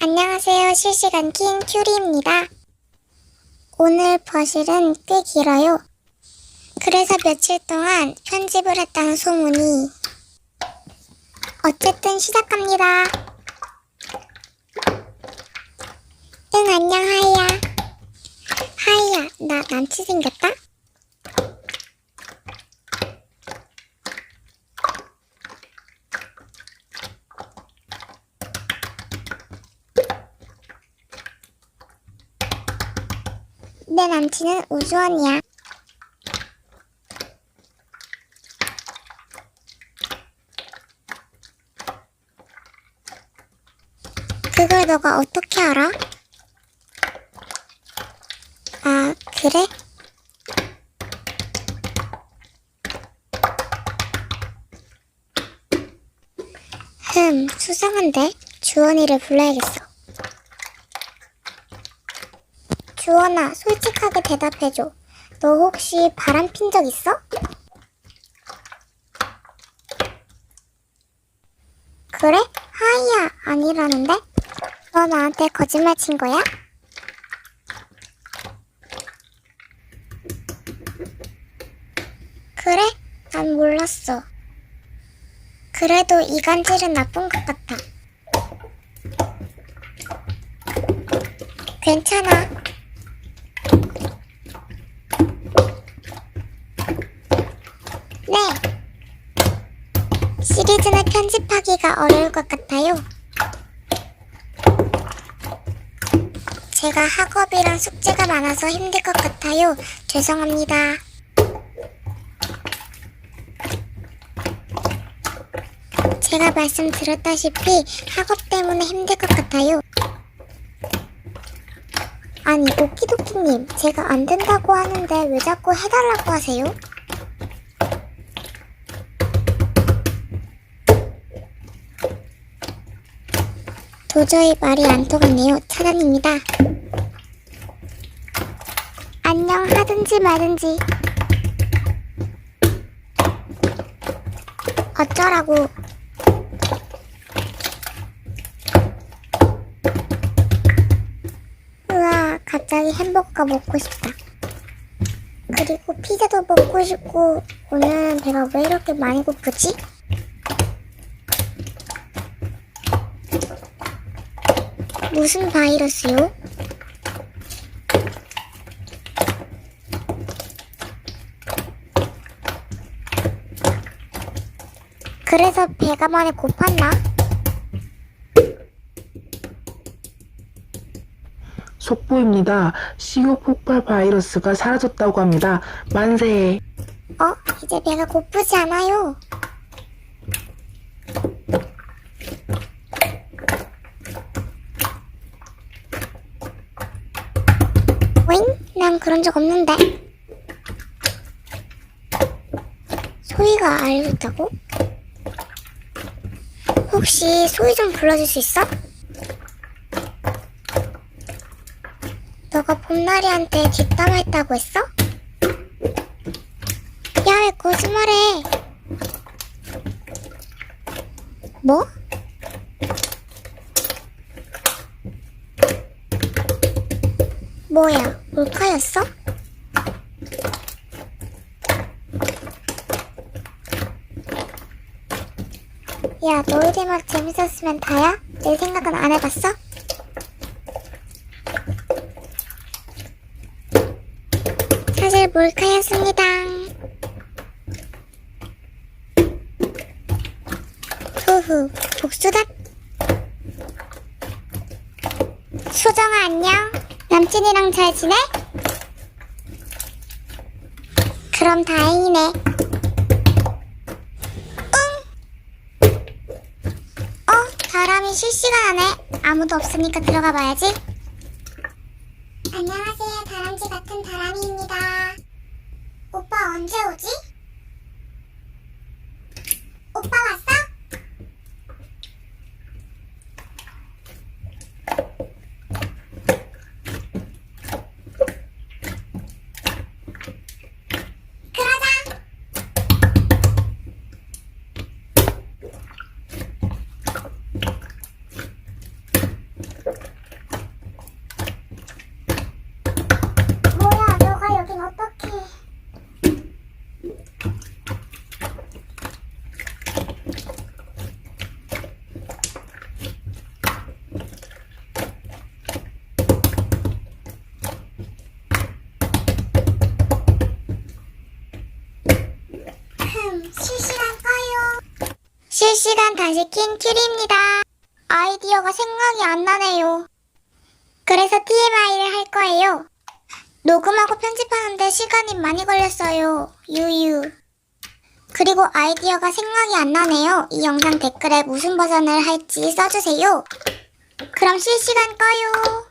안녕하세요. 실시간 킹 큐리입니다. 오늘 버실은 꽤 길어요. 그래서 며칠 동안 편집을 했다는 소문이 어쨌든 시작합니다. 응, 안녕, 하이야. 하이야, 나 남친 생겼다? 내 남친은 우주원이야. 그걸 너가 어떻게 알아? 아, 그래? 흠, 수상한데? 주원이를 불러야겠어. 주원아, 솔직하게 대답해줘. 너 혹시 바람 핀 적 있어? 그래? 하이야, 아니라는데? 너 나한테 거짓말 친 거야? 그래? 난 몰랐어. 그래도 이간질은 나쁜 것 같아. 괜찮아. 네. 시리즈는 편집하기가 어려울 것 같아요. 제가 학업이랑 숙제가 많아서 힘들 것 같아요. 죄송합니다. 제가 말씀드렸다시피 학업 때문에 힘들 것 같아요. 아니, 오키도키님, 제가 안 된다고 하는데 왜 자꾸 해달라고 하세요? 도저히 말이 안 통하네요. 차단입니다. 안녕 하든지 말든지. 어쩌라고. 우와, 갑자기 햄버거가 먹고 싶다. 그리고 피자도 먹고 싶고, 오늘은 배가 왜 이렇게 많이 고프지? 무슨 바이러스요? 그래서 배가 많이 고팠나? 속보입니다. CO 폭발 바이러스가 사라졌다고 합니다. 만세. 어? 이제 배가 고프지 않아요. 오잉? 난 그런 적 없는데. 소희가 알려줬다고? 혹시 소희 좀 불러줄 수 있어? 너가 봄나리한테 뒷담화했다고 했어? 야, 왜 거짓말해? 뭐? 뭐야, 몰카였어? 야, 너희들 막 재밌었으면 다야? 내 생각은 안 해봤어? 사실 몰카였습니다. 후후, 복수다. 소정아, 안녕. 남친이랑 잘 지내? 그럼 다행이네. 응. 어, 바람이 실시간 하네. 아무도 없으니까 들어가 봐야지. 안녕하세요. 다람쥐 같은 다람이입니다. 오빠 언제 오지? 오빠 왔어? 그러자. 실시간 꺼요. 실시간 다시 킨 큐리입니다. 아이디어가 생각이 안 나네요. 그래서 TMI를 할 거예요. 녹음하고 편집하는데 시간이 많이 걸렸어요. 유유. 그리고 아이디어가 생각이 안 나네요. 이 영상 댓글에 무슨 버전을 할지 써주세요. 그럼 실시간 꺼요.